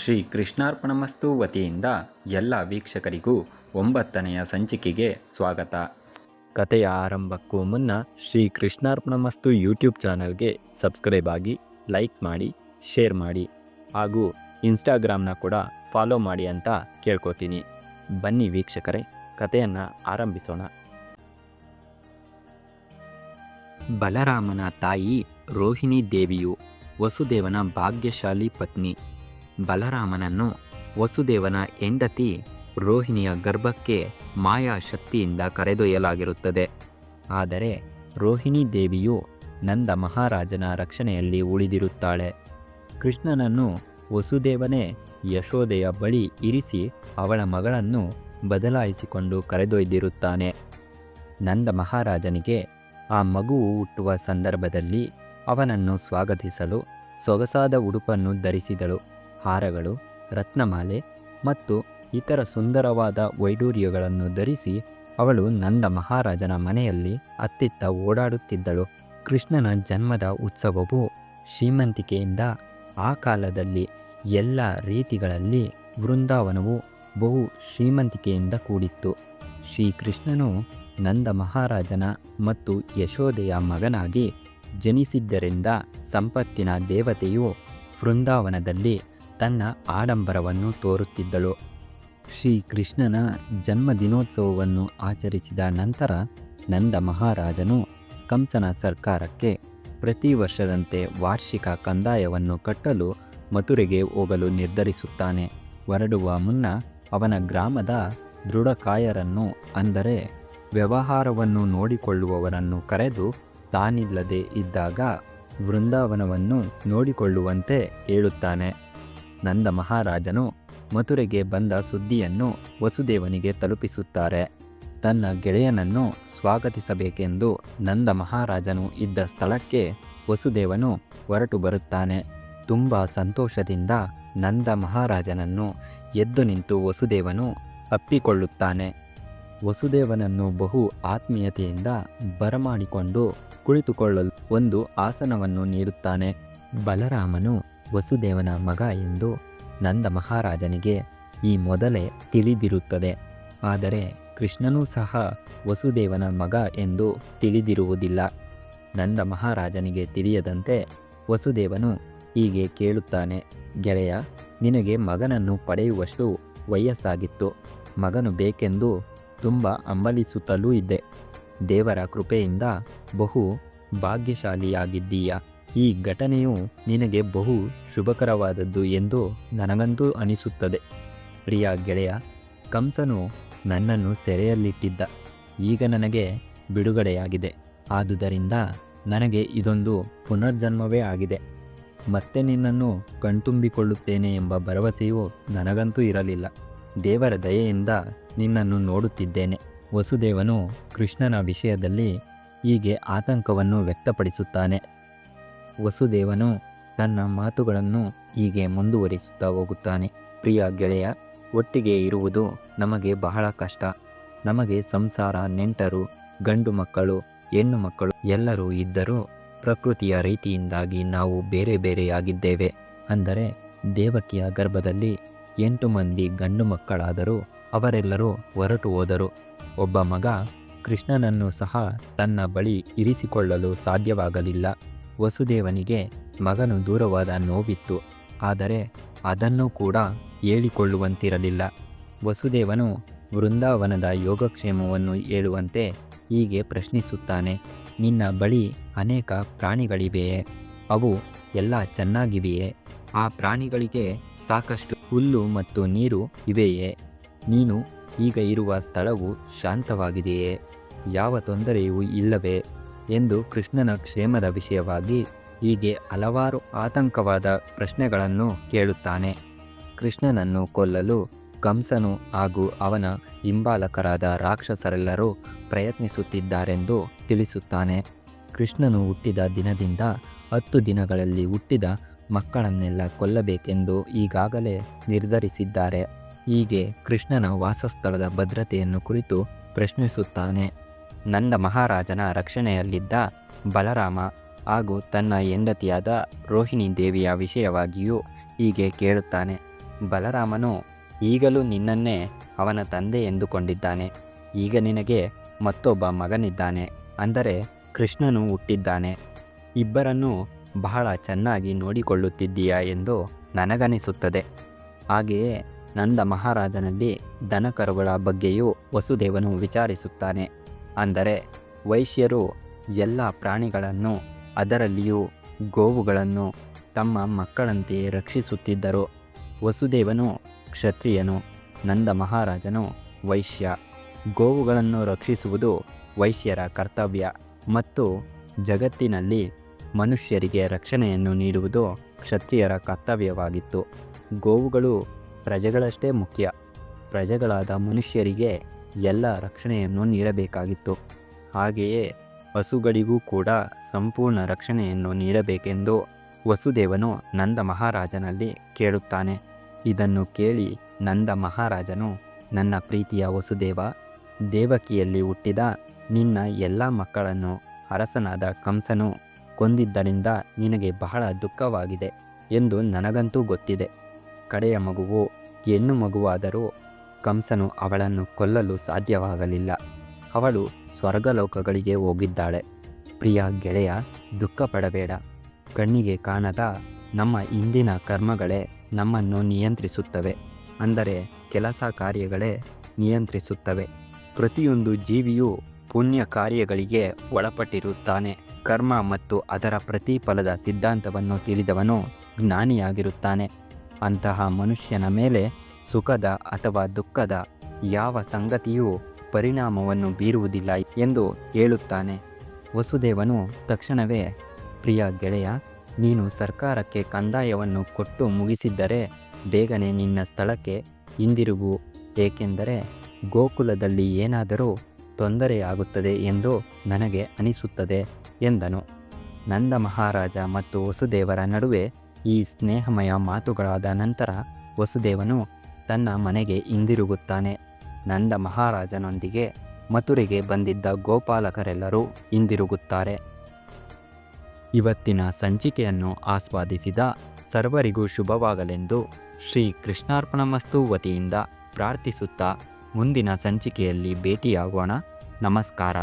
ಶ್ರೀ ಕೃಷ್ಣಾರ್ಪಣಮಸ್ತು ವತಿಯಿಂದ ಎಲ್ಲ ವೀಕ್ಷಕರಿಗೂ ಒಂಬತ್ತನೆಯ ಸಂಚಿಕೆಗೆ ಸ್ವಾಗತ. ಕಥೆಯ ಆರಂಭಕ್ಕೂ ಮುನ್ನ ಶ್ರೀ ಕೃಷ್ಣಾರ್ಪಣಮಸ್ತು ಯೂಟ್ಯೂಬ್ ಚಾನಲ್ಗೆ ಸಬ್ಸ್ಕ್ರೈಬ್ ಆಗಿ ಲೈಕ್ ಮಾಡಿ, ಶೇರ್ ಮಾಡಿ ಹಾಗೂ ಇನ್ಸ್ಟಾಗ್ರಾಮ್ನ ಕೂಡ ಫಾಲೋ ಮಾಡಿ ಅಂತ ಕೇಳ್ಕೊತೀನಿ. ಬನ್ನಿ ವೀಕ್ಷಕರೇ, ಕಥೆಯನ್ನು ಆರಂಭಿಸೋಣ. ಬಲರಾಮನ ತಾಯಿ ರೋಹಿಣಿ ದೇವಿಯು ವಸುದೇವನ ಭಾಗ್ಯಶಾಲಿ ಪತ್ನಿ. ಬಲರಾಮನನ್ನು ವಸುದೇವನ ಹೆಂಡತಿ ರೋಹಿಣಿಯ ಗರ್ಭಕ್ಕೆ ಮಾಯಾ ಶಕ್ತಿಯಿಂದ ಕರೆದೊಯ್ಯಲಾಗಿರುತ್ತದೆ. ಆದರೆ ರೋಹಿಣಿ ದೇವಿಯು ನಂದ ಮಹಾರಾಜನ ರಕ್ಷಣೆಯಲ್ಲಿ ಉಳಿದಿರುತ್ತಾಳೆ. ಕೃಷ್ಣನನ್ನು ವಸುದೇವನೇ ಯಶೋದೆಯ ಬಳಿ ಇರಿಸಿ ಅವಳ ಮಗಳನ್ನು ಬದಲಾಯಿಸಿಕೊಂಡು ಕರೆದೊಯ್ದಿರುತ್ತಾನೆ. ನಂದ ಮಹಾರಾಜನಿಗೆ ಆ ಮಗು ಹುಟ್ಟುವ ಸಂದರ್ಭದಲ್ಲಿ ಅವನನ್ನು ಸ್ವಾಗತಿಸಲು ಸೊಗಸಾದ ಉಡುಪನ್ನು ಧರಿಸಿದಳು. ಹಾರಗಳು, ರತ್ನಮಾಲೆ ಮತ್ತು ಇತರ ಸುಂದರವಾದ ವೈಡೂರ್ಯಗಳನ್ನು ಧರಿಸಿ ಅವಳು ನಂದ ಮಹಾರಾಜನ ಮನೆಯಲ್ಲಿ ಅತ್ತಿತ್ತ ಓಡಾಡುತ್ತಿದ್ದಳು. ಕೃಷ್ಣನ ಜನ್ಮದ ಉತ್ಸವವು ಶ್ರೀಮಂತಿಕೆಯಿಂದ ಆ ಕಾಲದಲ್ಲಿ ಎಲ್ಲ ರೀತಿಗಳಲ್ಲಿ ವೃಂದಾವನವು ಬಹು ಶ್ರೀಮಂತಿಕೆಯಿಂದ ಕೂಡಿತ್ತು. ಶ್ರೀಕೃಷ್ಣನು ನಂದ ಮಹಾರಾಜನ ಮತ್ತು ಯಶೋದೆಯ ಮಗನಾಗಿ ಜನಿಸಿದ್ದರಿಂದ ಸಂಪತ್ತಿನ ದೇವತೆಯು ವೃಂದಾವನದಲ್ಲಿ ತನ್ನ ಆಡಂಬರವನ್ನು ತೋರುತ್ತಿದ್ದಳು. ಶ್ರೀಕೃಷ್ಣನ ಜನ್ಮದಿನೋತ್ಸವವನ್ನು ಆಚರಿಸಿದ ನಂತರ ನಂದ ಮಹಾರಾಜನು ಕಂಸನ ಸರ್ಕಾರಕ್ಕೆ ಪ್ರತಿ ವರ್ಷದಂತೆ ವಾರ್ಷಿಕ ಕಂದಾಯವನ್ನು ಕಟ್ಟಲು ಮಥುರೆಗೆ ಹೋಗಲು ನಿರ್ಧರಿಸುತ್ತಾನೆ. ಹೊರಡುವ ಮುನ್ನ ಅವನ ಗ್ರಾಮದ ದೃಢಕಾಯರನ್ನು ಅಂದರೆ ವ್ಯವಹಾರವನ್ನು ನೋಡಿಕೊಳ್ಳುವವರನ್ನು ಕರೆದು ತಾನಿಲ್ಲದೆ ಇದ್ದಾಗ ವೃಂದಾವನವನ್ನು ನೋಡಿಕೊಳ್ಳುವಂತೆ ಹೇಳುತ್ತಾನೆ. ನಂದ ಮಹಾರಾಜನು ಮಥುರೆಗೆ ಬಂದ ಸುದ್ದಿಯನ್ನು ವಸುದೇವನಿಗೆ ತಲುಪಿಸುತ್ತಾರೆ. ತನ್ನ ಗೆಳೆಯನನ್ನು ಸ್ವಾಗತಿಸಬೇಕೆಂದು ನಂದ ಮಹಾರಾಜನು ಇದ್ದ ಸ್ಥಳಕ್ಕೆ ವಸುದೇವನು ಹೊರಟು ಬರುತ್ತಾನೆ. ತುಂಬ ಸಂತೋಷದಿಂದ ನಂದ ಮಹಾರಾಜನನ್ನು ಎದ್ದು ನಿಂತು ವಸುದೇವನು ಅಪ್ಪಿಕೊಳ್ಳುತ್ತಾನೆ. ವಸುದೇವನನ್ನು ಬಹು ಆತ್ಮೀಯತೆಯಿಂದ ಬರಮಾಡಿಕೊಂಡು ಕುಳಿತುಕೊಳ್ಳಲು ಒಂದು ಆಸನವನ್ನು ನೀಡುತ್ತಾನೆ. ಬಲರಾಮನು ವಸುದೇವನ ಮಗ ಎಂದು ನಂದ ಮಹಾರಾಜನಿಗೆ ಈ ಮೊದಲೇ ತಿಳಿದಿರುತ್ತದೆ. ಆದರೆ ಕೃಷ್ಣನೂ ಸಹ ವಸುದೇವನ ಮಗ ಎಂದು ತಿಳಿದಿರುವುದಿಲ್ಲ. ನಂದ ಮಹಾರಾಜನಿಗೆ ತಿಳಿಯದಂತೆ ವಸುದೇವನು ಹೀಗೆ ಕೇಳುತ್ತಾನೆ, ಗೆಳೆಯ, ನಿನಗೆ ಮಗನನ್ನು ಪಡೆಯುವಷ್ಟು ವಯಸ್ಸಾಗಿತ್ತು. ಮಗನು ಬೇಕೆಂದು ತುಂಬ ಅಂಬಲಿಸುತ್ತಲೂ ಇದ್ದೆ. ದೇವರ ಕೃಪೆಯಿಂದ ಬಹು ಭಾಗ್ಯಶಾಲಿಯಾಗಿದ್ದೀಯ? ಈ ಘಟನೆಯು ನಿನಗೆ ಬಹು ಶುಭಕರವಾದದ್ದು ಎಂದು ನನಗಂತೂ ಅನಿಸುತ್ತದೆ. ಪ್ರಿಯ ಗೆಳೆಯ, ಕಂಸನು ನನ್ನನ್ನು ಸೆರೆಯಲ್ಲಿಟ್ಟಿದ್ದ. ಈಗ ನನಗೆ ಬಿಡುಗಡೆಯಾಗಿದೆ. ಆದುದರಿಂದ ನನಗೆ ಇದೊಂದು ಪುನರ್ಜನ್ಮವೇ ಆಗಿದೆ. ಮತ್ತೆ ನಿನ್ನನ್ನು ಕಣ್ತುಂಬಿಕೊಳ್ಳುತ್ತೇನೆ ಎಂಬ ಭರವಸೆಯು ನನಗಂತೂ ಇರಲಿಲ್ಲ. ದೇವರ ದಯೆಯಿಂದ ನಿನ್ನನ್ನು ನೋಡುತ್ತಿದ್ದೇನೆ. ವಸುದೇವನು ಕೃಷ್ಣನ ವಿಷಯದಲ್ಲಿ ಹೀಗೆ ಆತಂಕವನ್ನು ವ್ಯಕ್ತಪಡಿಸುತ್ತಾನೆ. ವಸುದೇವನು ತನ್ನ ಮಾತುಗಳನ್ನು ಹೀಗೆ ಮುಂದುವರಿಸುತ್ತಾ ಹೋಗುತ್ತಾನೆ. ಪ್ರಿಯ ಗೆಳೆಯ, ಒಟ್ಟಿಗೆ ಇರುವುದು ನಮಗೆ ಬಹಳ ಕಷ್ಟ. ನಮಗೆ ಸಂಸಾರ, ನೆಂಟರು, ಗಂಡು ಮಕ್ಕಳು, ಹೆಣ್ಣು ಮಕ್ಕಳು ಎಲ್ಲರೂ ಇದ್ದರೂ ಪ್ರಕೃತಿಯ ರೀತಿಯಿಂದಾಗಿ ನಾವು ಬೇರೆ ಬೇರೆಯಾಗಿದ್ದೇವೆ. ಅಂದರೆ ದೇವಕಿಯ ಗರ್ಭದಲ್ಲಿ ಎಂಟು ಮಂದಿ ಗಂಡು ಮಕ್ಕಳಾದರೂ ಅವರೆಲ್ಲರೂ ಹೊರಟು ಹೋದರು. ಒಬ್ಬ ಮಗ ಕೃಷ್ಣನನ್ನು ಸಹ ತನ್ನ ಬಳಿ ಇರಿಸಿಕೊಳ್ಳಲು ಸಾಧ್ಯವಾಗಲಿಲ್ಲ. ವಸುದೇವನಿಗೆ ಮಗನು ದೂರವಾದ ನೋವಿತ್ತು. ಆದರೆ ಅದನ್ನು ಕೂಡ ಹೇಳಿಕೊಳ್ಳುವಂತಿರಲಿಲ್ಲ. ವಸುದೇವನು ವೃಂದಾವನದ ಯೋಗಕ್ಷೇಮವನ್ನು ಹೇಳುವಂತೆ ಹೀಗೆ ಪ್ರಶ್ನಿಸುತ್ತಾನೆ, ನಿನ್ನ ಬಳಿ ಅನೇಕ ಪ್ರಾಣಿಗಳಿವೆಯೇ? ಅವು ಎಲ್ಲ ಚೆನ್ನಾಗಿವೆಯೇ? ಆ ಪ್ರಾಣಿಗಳಿಗೆ ಸಾಕಷ್ಟು ಹುಲ್ಲು ಮತ್ತು ನೀರು ಇವೆಯೇ? ನೀನು ಈಗ ಇರುವ ಸ್ಥಳವು ಶಾಂತವಾಗಿದೆಯೇ? ಯಾವ ತೊಂದರೆಯೂ ಇಲ್ಲವೇ? ಎಂದು ಕೃಷ್ಣನ ಕ್ಷೇಮದ ವಿಷಯವಾಗಿ ಹೀಗೆ ಹಲವಾರು ಆತಂಕವಾದ ಪ್ರಶ್ನೆಗಳನ್ನು ಕೇಳುತ್ತಾನೆ. ಕೃಷ್ಣನನ್ನು ಕೊಲ್ಲಲು ಕಂಸನು ಹಾಗೂ ಅವನ ಹಿಂಬಾಲಕರಾದ ರಾಕ್ಷಸರೆಲ್ಲರೂ ಪ್ರಯತ್ನಿಸುತ್ತಿದ್ದಾರೆಂದು ತಿಳಿಸುತ್ತಾನೆ. ಕೃಷ್ಣನು ಹುಟ್ಟಿದ ದಿನದಿಂದ ಹತ್ತು ದಿನಗಳಲ್ಲಿ ಹುಟ್ಟಿದ ಮಕ್ಕಳನ್ನೆಲ್ಲ ಕೊಲ್ಲಬೇಕೆಂದು ಈಗಾಗಲೇ ನಿರ್ಧರಿಸಿದ್ದಾರೆ. ಹೀಗೆ ಕೃಷ್ಣನ ವಾಸಸ್ಥಳದ ಭದ್ರತೆಯನ್ನು ಕುರಿತು ಪ್ರಶ್ನಿಸುತ್ತಾನೆ. ನಂದ ಮಹಾರಾಜನ ರಕ್ಷಣೆಯಲ್ಲಿದ್ದ ಬಲರಾಮ ಹಾಗೂ ತನ್ನ ಹೆಂಡತಿಯಾದ ರೋಹಿಣಿ ದೇವಿಯ ವಿಷಯವಾಗಿಯೂ ಹೀಗೆ ಕೇಳುತ್ತಾನೆ. ಬಲರಾಮನು, ಈಗಲೂ ನಿನ್ನನ್ನೇ ಅವನ ತಂದೆ ಎಂದುಕೊಂಡಿದ್ದಾನೆ. ಈಗ ನಿನಗೆ ಮತ್ತೊಬ್ಬ ಮಗನಿದ್ದಾನೆ. ಅಂದರೆ ಕೃಷ್ಣನು ಹುಟ್ಟಿದ್ದಾನೆ. ಇಬ್ಬರನ್ನು ಬಹಳ ಚೆನ್ನಾಗಿ ನೋಡಿಕೊಳ್ಳುತ್ತಿದ್ದೀಯಾ ಎಂದು ನನಗನಿಸುತ್ತದೆ. ಹಾಗೆಯೇ ನಂದ ಮಹಾರಾಜನಲ್ಲಿ ದನಕರುಗಳ ಬಗ್ಗೆಯೂ ವಸುದೇವನು ವಿಚಾರಿಸುತ್ತಾನೆ. ಅಂದರೆ ವೈಶ್ಯರು ಎಲ್ಲ ಪ್ರಾಣಿಗಳನ್ನು ಅದರಲ್ಲಿಯೂ ಗೋವುಗಳನ್ನು ತಮ್ಮ ಮಕ್ಕಳಂತೆಯೇ ರಕ್ಷಿಸುತ್ತಿದ್ದರು. ವಸುದೇವನು ಕ್ಷತ್ರಿಯನು, ನಂದ ಮಹಾರಾಜನು ವೈಶ್ಯ. ಗೋವುಗಳನ್ನು ರಕ್ಷಿಸುವುದು ವೈಶ್ಯರ ಕರ್ತವ್ಯ ಮತ್ತು ಜಗತ್ತಿನಲ್ಲಿ ಮನುಷ್ಯರಿಗೆ ರಕ್ಷಣೆಯನ್ನು ನೀಡುವುದು ಕ್ಷತ್ರಿಯರ ಕರ್ತವ್ಯವಾಗಿತ್ತು. ಗೋವುಗಳು ಪ್ರಜೆಗಳಷ್ಟೇ ಮುಖ್ಯ. ಪ್ರಜೆಗಳಾದ ಮನುಷ್ಯರಿಗೆ ಎಲ್ಲ ರಕ್ಷಣೆಯನ್ನು ನೀಡಬೇಕಾಗಿತ್ತು. ಹಾಗೆಯೇ ಹಸುಗಳಿಗೂ ಕೂಡ ಸಂಪೂರ್ಣ ರಕ್ಷಣೆಯನ್ನು ನೀಡಬೇಕೆಂದು ವಸುದೇವನು ನಂದ ಮಹಾರಾಜನಲ್ಲಿ ಕೇಳುತ್ತಾನೆ. ಇದನ್ನು ಕೇಳಿ ನಂದ ಮಹಾರಾಜನು, ನನ್ನ ಪ್ರೀತಿಯ ವಸುದೇವ, ದೇವಕಿಯಲ್ಲಿ ಹುಟ್ಟಿದ ನಿನ್ನ ಎಲ್ಲ ಮಕ್ಕಳನ್ನು ಅರಸನಾದ ಕಂಸನು ಕೊಂದಿದ್ದರಿಂದ ನಿನಗೆ ಬಹಳ ದುಃಖವಾಗಿದೆ ಎಂದು ನನಗಂತೂ ಗೊತ್ತಿದೆ. ಕಡೆಯ ಮಗುವು, ಹೆಣ್ಣು ಮಗುವಾದರೂ ಕಂಸನು ಅವಳನ್ನು ಕೊಲ್ಲಲು ಸಾಧ್ಯವಾಗಲಿಲ್ಲ. ಅವಳು ಸ್ವರ್ಗಲೋಕಗಳಿಗೆ ಹೋಗಿದ್ದಾಳೆ. ಪ್ರಿಯ ಗೆಳೆಯ ದುಃಖ ಪಡಬೇಡ ಕಣ್ಣಿಗೆ ಕಾಣದ ನಮ್ಮ ಇಂದಿನ ಕರ್ಮಗಳೇ ನಮ್ಮನ್ನು ನಿಯಂತ್ರಿಸುತ್ತವೆ. ಅಂದರೆ ಕೆಲಸ ಕಾರ್ಯಗಳೇ ನಿಯಂತ್ರಿಸುತ್ತವೆ. ಪ್ರತಿಯೊಂದು ಜೀವಿಯು ಪುಣ್ಯ ಕಾರ್ಯಗಳಿಗೆ ಒಳಪಟ್ಟಿರುತ್ತಾನೆ. ಕರ್ಮ ಮತ್ತು ಅದರ ಪ್ರತಿಫಲದ ಸಿದ್ಧಾಂತವನ್ನು ತಿಳಿದವನು ಜ್ಞಾನಿಯಾಗಿರುತ್ತಾನೆ. ಅಂತಹ ಮನುಷ್ಯನ ಮೇಲೆ ಸುಖದ ಅಥವಾ ದುಃಖದ ಯಾವ ಸಂಗತಿಯೂ ಪರಿಣಾಮವನ್ನು ಬೀರುವುದಿಲ್ಲ ಎಂದು ಹೇಳುತ್ತಾನೆ. ವಸುದೇವನು ತಕ್ಷಣವೇ, ಪ್ರಿಯ ಗೆಳೆಯ, ನೀನು ಸರ್ಕಾರಕ್ಕೆ ಕಂದಾಯವನ್ನು ಕೊಟ್ಟು ಮುಗಿಸಿದ್ದರೆ ಬೇಗನೆ ನಿನ್ನ ಸ್ಥಳಕ್ಕೆ ಹಿಂದಿರುಗು. ಏಕೆಂದರೆ ಗೋಕುಲದಲ್ಲಿ ಏನಾದರೂ ತೊಂದರೆಯಾಗುತ್ತದೆ ಎಂದು ನನಗೆ ಅನಿಸುತ್ತದೆ, ಎಂದನು. ನಂದ ಮಹಾರಾಜ ಮತ್ತು ವಸುದೇವರ ನಡುವೆ ಈ ಸ್ನೇಹಮಯ ಮಾತುಗಳಾದ ನಂತರ ವಸುದೇವನು ತನ್ನ ಮನೆಗೆ ಹಿಂದಿರುಗುತ್ತಾನೆ. ನಂದ ಮಹಾರಾಜನೊಂದಿಗೆ ಮಥುರೆಗೆ ಬಂದಿದ್ದ ಗೋಪಾಲಕರೆಲ್ಲರೂ ಹಿಂದಿರುಗುತ್ತಾರೆ. ಇವತ್ತಿನ ಸಂಚಿಕೆಯನ್ನು ಆಸ್ವಾದಿಸಿದ ಸರ್ವರಿಗೂ ಶುಭವಾಗಲೆಂದು ಶ್ರೀ ಕೃಷ್ಣಾರ್ಪಣಮಸ್ತು ವತಿಯಿಂದ ಪ್ರಾರ್ಥಿಸುತ್ತಾ ಮುಂದಿನ ಸಂಚಿಕೆಯಲ್ಲಿ ಭೇಟಿಯಾಗೋಣ. ನಮಸ್ಕಾರ.